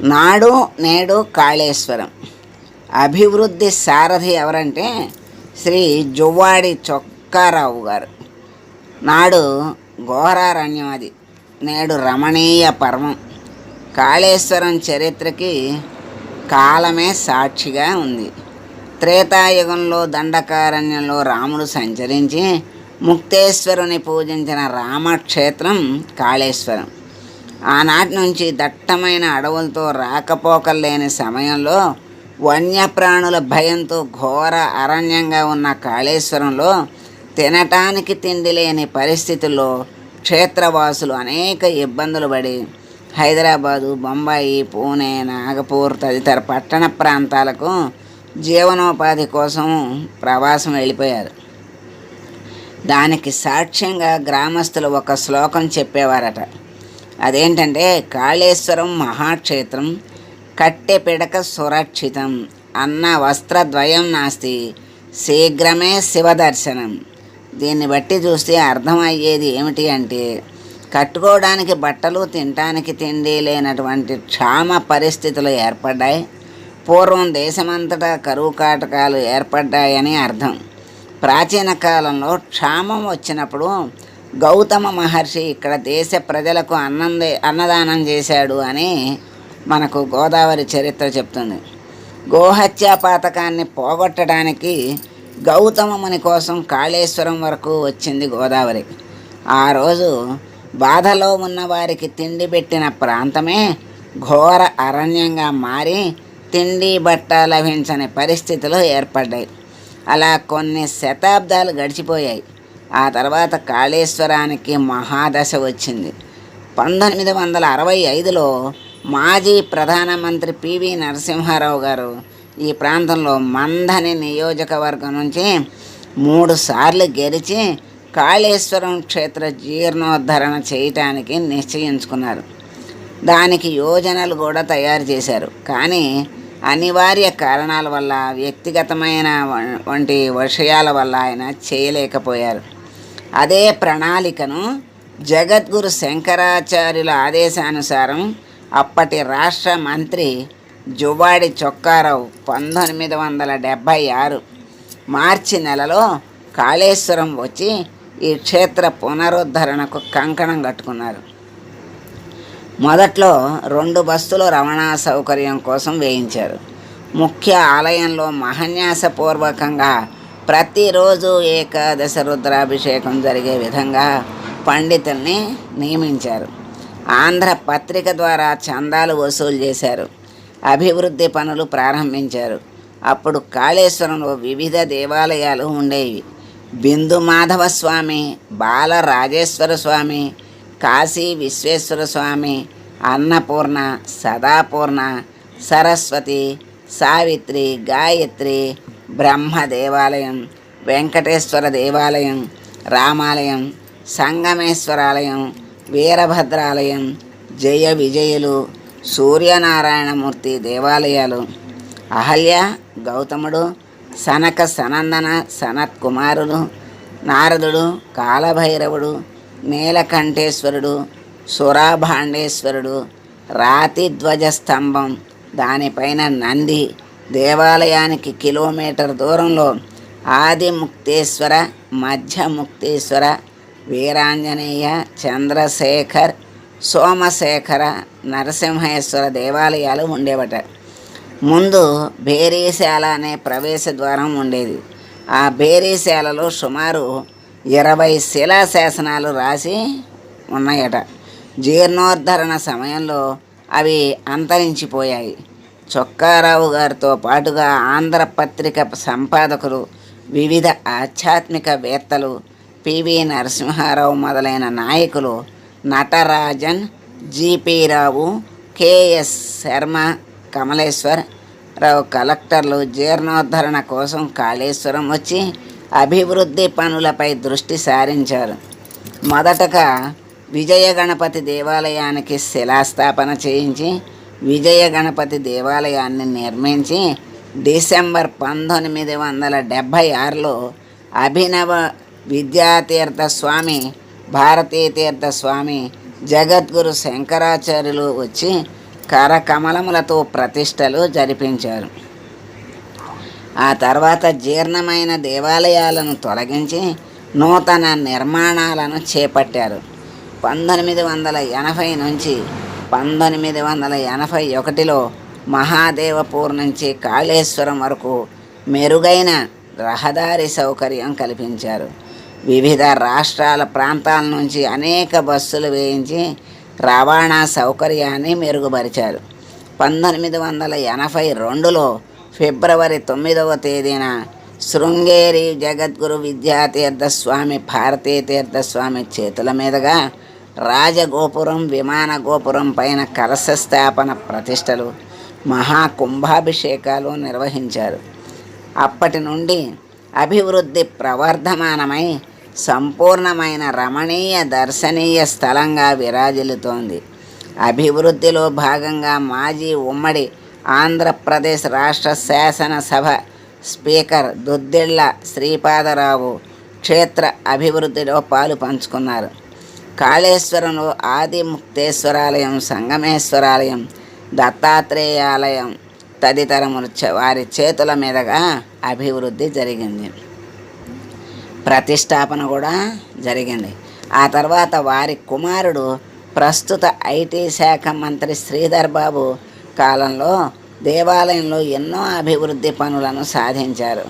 నాడు నేడు కాళేశ్వరం. అభివృద్ధి సారథి ఎవరంటే శ్రీ జువ్వాడి చొక్కారావు గారు. నాడు ఘోరారణ్యం అది. నేడు రమణీయ పర్వం. కాళేశ్వరం చరిత్రకి కాలమే సాక్షిగా ఉంది. త్రేతాయుగంలో దండకారణ్యంలో రాముడు సంచరించి ముక్తేశ్వరుని పూజించిన రామక్షేత్రం కాళేశ్వరం. ఆనాటి నుంచి దట్టమైన అడవులతో రాకపోకలు లేని సమయంలో వన్యప్రాణుల భయంతో ఘోర అరణ్యంగా ఉన్న కాళేశ్వరంలో తినటానికి తిండి లేని పరిస్థితుల్లో క్షేత్రవాసులు అనేక ఇబ్బందులు పడి హైదరాబాదు బొంబాయి పూణే నాగపూర్ తదితర పట్టణ ప్రాంతాలకు జీవనోపాధి కోసం ప్రవాసం వెళ్ళిపోయారు. దానికి సాక్ష్యంగా గ్రామస్తులు ఒక శ్లోకం చెప్పేవారట. అదేంటంటే కాళేశ్వరం మహాక్షేత్రం కట్టె పిడక సురక్షితం అన్న వస్త్రద్వయం నాస్తి. శీఘ్రమే శివదర్శనం. దీన్ని బట్టి చూస్తే అర్థమయ్యేది ఏమిటి అంటే కట్టుకోవడానికి బట్టలు తినటానికి తిండి లేనటువంటి క్షామ పరిస్థితులు ఏర్పడ్డాయి. పూర్వం దేశమంతటా కరువు కాటకాలు ఏర్పడ్డాయని అర్థం. ప్రాచీన కాలంలో క్షామం వచ్చినప్పుడు గౌతమ మహర్షి ఇక్కడ దేశ ప్రజలకు అన్నం అన్నదానం చేశాడు అని మనకు గోదావరి చరిత్ర చెప్తుంది. గోహత్యా పాతకాన్ని పోగొట్టడానికి గౌతమముని కోసం కాళేశ్వరం వరకు వచ్చింది గోదావరి. ఆ రోజు బాధలో ఉన్నవారికి తిండి పెట్టిన ప్రాంతమే ఘోర అరణ్యంగా మారి తిండి బట్ట లభించని పరిస్థితులు ఏర్పడ్డాయి. అలా కొన్ని శతాబ్దాలు గడిచిపోయాయి. ఆ తర్వాత కాళేశ్వరానికి మహాదశ వచ్చింది. పంతొమ్మిది వందల అరవై ఐదులో మాజీ ప్రధానమంత్రి పివి నరసింహారావు గారు ఈ ప్రాంతంలో మందని నియోజకవర్గం నుంచి మూడుసార్లు గెలిచి కాళేశ్వరం క్షేత్ర జీర్ణోద్ధరణ చేయటానికి నిశ్చయించుకున్నారు. దానికి యోజనలు కూడా తయారు చేశారు. కానీ అనివార్య కారణాల వల్ల వ్యక్తిగతమైన వంటి విషయాల వల్ల ఆయన చేయలేకపోయారు. అదే ప్రణాళికను జగద్గురు శంకరాచార్యుల ఆదేశానుసారం అప్పటి రాష్ట్ర మంత్రి జువాడి చొక్కారావు పంతొమ్మిది వందల డెబ్భై ఆరు మార్చి నెలలో కాళేశ్వరం వచ్చి ఈ క్షేత్ర పునరుద్ధరణకు కంకణం కట్టుకున్నారు. మొదట్లో రెండు బస్సులు రవాణా సౌకర్యం కోసం వేయించారు. ముఖ్య ఆలయంలో మహన్యాసపూర్వకంగా ప్రతిరోజు ఏకాదశ రుద్రాభిషేకం జరిగే విధంగా పండితుల్ని నియమించారు. ఆంధ్ర పత్రిక ద్వారా చందాలు వసూలు చేశారు. అభివృద్ధి పనులు ప్రారంభించారు. అప్పుడు కాళేశ్వరంలో వివిధ దేవాలయాలు ఉండేవి. బిందు మాధవ స్వామి బాల రాజేశ్వర స్వామి కాశీ విశ్వేశ్వర స్వామి అన్నపూర్ణ సదాపూర్ణ సరస్వతి సావిత్రి గాయత్రి బ్రహ్మ దేవాలయం వెంకటేశ్వర దేవాలయం రామాలయం సంగమేశ్వరాలయం వీరభద్రాలయం జయ విజయులు సూర్యనారాయణమూర్తి దేవాలయాలు. అహల్య గౌతముడు సనక సనందన సనత్ కుమారుడు నారదుడు కాలభైరవుడు నీలకంఠేశ్వరుడు సురాభాండేశ్వరుడు రాతి ధ్వజస్తంభం దానిపైన నంది దేవాలయానికి కిలోమీటర్ దూరంలో ఆదిముక్తేశ్వర మధ్యముక్తేశ్వర వీరాంజనేయ చంద్రశేఖర్ సోమశేఖర నరసింహేశ్వర దేవాలయాలు ఉండేవట. ముందు బేరీశాల అనే ప్రవేశ ద్వారం ఉండేది. ఆ బేరీశాలలో సుమారు ఇరవై శిలాశాసనాలు రాసి ఉన్నాయట. జీర్ణోద్ధరణ సమయంలో అవి అంతరించిపోయాయి. చొక్కారావు గారితో పాటుగా ఆంధ్రపత్రిక సంపాదకులు వివిధ ఆధ్యాత్మికవేత్తలు పివి నరసింహారావు మొదలైన నాయకులు నటరాజన్ జీపీ రావు కేఎస్ శర్మ కమలేశ్వర్ రావు కలెక్టర్లు జీర్ణోద్ధరణ కోసం కాళేశ్వరం వచ్చి అభివృద్ధి పనులపై దృష్టి సారించారు. మొదటగా విజయ గణపతి దేవాలయానికి శిలాస్థాపన చేయించి విజయ గణపతి దేవాలయాన్ని నిర్మించి డిసెంబర్ పంతొమ్మిది వందల డెబ్భై ఆరులో అభినవ విద్యాతీర్థ స్వామి భారతీతీర్థ స్వామి జగద్గురు శంకరాచార్యులు వచ్చి కరకమలములతో ప్రతిష్టలు జరిపించారు. ఆ తర్వాత జీర్ణమైన దేవాలయాలను తొలగించి నూతన నిర్మాణాలను చేపట్టారు. పంతొమ్మిది వందల ఎనభై నుంచి పంతొమ్మిది వందల ఎనభై ఒకటిలో మహాదేవపూర్ నుంచి కాళేశ్వరం వరకు మెరుగైన రహదారి సౌకర్యం కల్పించారు. వివిధ రాష్ట్రాల ప్రాంతాల నుంచి అనేక బస్సులు వేయించి రవాణా సౌకర్యాన్ని మెరుగుపరిచారు. పంతొమ్మిది వందల ఎనభై రెండులో ఫిబ్రవరి తొమ్మిదవ తేదీన శృంగేరి జగద్గురు విద్యాతీర్థ స్వామి భారతీ స్వామి చేతుల మీదుగా రాజగోపురం విమాన గోపురం పైన కలశ స్థాపన ప్రతిష్టలు మహాకుంభాభిషేకాలు నిర్వహించారు. అప్పటి నుండి అభివృద్ధి ప్రవర్ధమానమై సంపూర్ణమైన రమణీయ దర్శనీయ స్థలంగా విరాజిల్లుతోంది. అభివృద్ధిలో భాగంగా మాజీ ఉమ్మడి ఆంధ్రప్రదేశ్ రాష్ట్ర శాసనసభ స్పీకర్ దుద్దిళ్ళ శ్రీపాదరావు క్షేత్ర అభివృద్ధిలో పాలు పంచుకున్నారు. కాళేశ్వరంలో ఆది ముక్తేశ్వరాలయం సంగమేశ్వరాలయం దత్తాత్రేయాలయం తదితరములు వారి చేతుల మీదుగా అభివృద్ధి జరిగింది. ప్రతిష్టాపన కూడా జరిగింది. ఆ తర్వాత వారి కుమారుడు ప్రస్తుత ఐటీ శాఖ మంత్రి శ్రీధర్ బాబు కాలంలో దేవాలయంలో ఎన్నో అభివృద్ధి పనులను సాధించారు.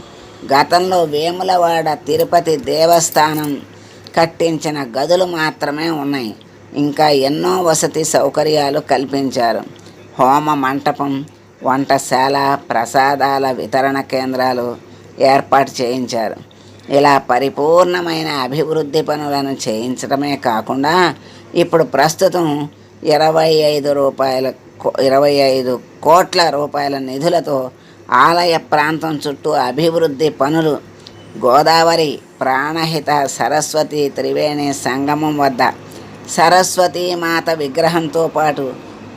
గతంలో వేములవాడ తిరుపతి దేవస్థానం కట్టించిన గదులు మాత్రమే ఉన్నాయి. ఇంకా ఎన్నో వసతి సౌకర్యాలు కల్పించారు. హోమ మంటపం వంటశాల ప్రసాదాల వితరణ కేంద్రాలు ఏర్పాటు చేయించారు. ఇలా పరిపూర్ణమైన అభివృద్ధి పనులను చేయించడమే కాకుండా ఇప్పుడు ప్రస్తుతం ఇరవై ఐదు రూపాయల కో- ఇరవై ఐదు కోట్ల రూపాయల నిధులతో ఆలయ ప్రాంతం చుట్టూ అభివృద్ధి పనులు గోదావరి ప్రాణహిత సరస్వతి త్రివేణి సంగమం వద్ద సరస్వతీ మాత విగ్రహంతో పాటు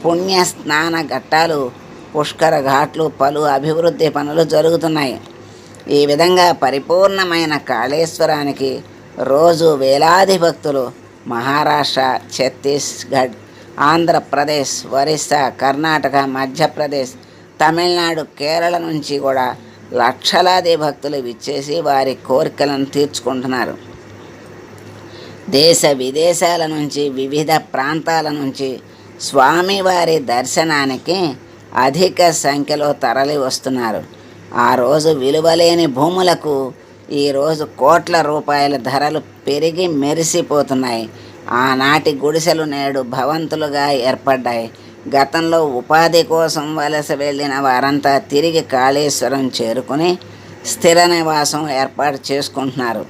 పుణ్య స్నాన ఘట్టాలు పుష్కర ఘాట్లు పలు అభివృద్ధి పనులు జరుగుతున్నాయి. ఈ విధంగా పరిపూర్ణమైన కాళేశ్వరానికి రోజు వేలాది భక్తులు మహారాష్ట్ర ఛత్తీస్గఢ్ ఆంధ్రప్రదేశ్ ఒరిస్సా కర్ణాటక మధ్యప్రదేశ్ తమిళనాడు కేరళ నుంచి కూడా లక్షలాది భక్తులు విచ్చేసి వారి కోరికలను తీర్చుకుంటున్నారు. దేశ విదేశాల నుంచి వివిధ ప్రాంతాల నుంచి స్వామివారి దర్శనానికి అధిక సంఖ్యలో తరలి వస్తున్నారు. ఆ రోజు విలువలేని భూములకు ఈరోజు కోట్ల రూపాయల ధరలు పెరిగి మెరిసిపోతున్నాయి. ఆనాటి గుడిసెలు నేడు భవంతులుగా ఏర్పడ్డాయి. గతంలో ఉపాధి కోసం వలస వెళ్ళిన వారంతా తిరిగి కాళేశ్వరం చేరుకుని స్థిర నివాసం ఏర్పాటు చేసుకుంటున్నారు.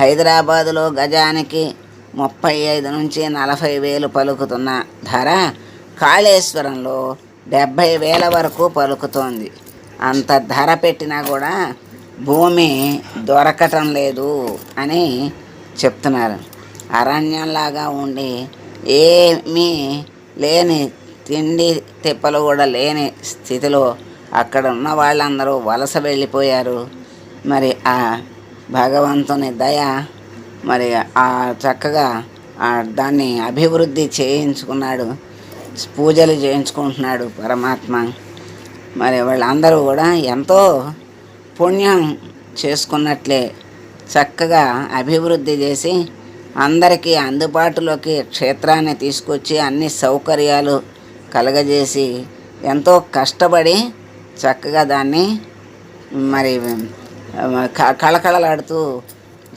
హైదరాబాదులో గజానికి ముప్పై ఐదు నుంచి నలభై వేలు పలుకుతున్న ధర కాళేశ్వరంలో డెబ్భై వేల వరకు పలుకుతోంది. అంత ధర పెట్టినా కూడా భూమి దొరకటం లేదు అని చెప్తున్నారు. అరణ్యంలాగా ఉండి ఏమీ లేని తిండి తిప్పలు కూడా లేని స్థితిలో అక్కడ ఉన్న వాళ్ళందరూ వలస వెళ్ళిపోయారు. మరి ఆ భగవంతుని దయ మరి ఆ చక్కగా దాన్ని అభివృద్ధి చేయించుకున్నాడు. పూజలు చేయించుకుంటున్నాడు పరమాత్మ. మరి వాళ్ళందరూ కూడా ఎంతో పుణ్యం చేసుకున్నట్లే చక్కగా అభివృద్ధి చేసి అందరికీ అందుబాటులోకి క్షేత్రాన్ని తీసుకొచ్చి అన్ని సౌకర్యాలు కలగజేసి ఎంతో కష్టపడి చక్కగా దాన్ని మరి క- కళకళలాడుతూ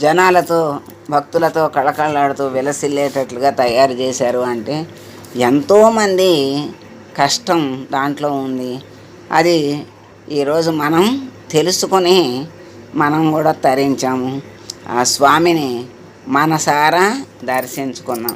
జనాలతో భక్తులతో కళకళలాడుతూ విలసిల్లేటట్లుగా తయారు చేశారు అంటే ఎంతోమంది కష్టం దాంట్లో ఉంది. అది ఈరోజు మనం తెలుసుకొని మనం కూడా తరించాము. ఆ స్వామిని మనసారా దర్శించుకున్నాం.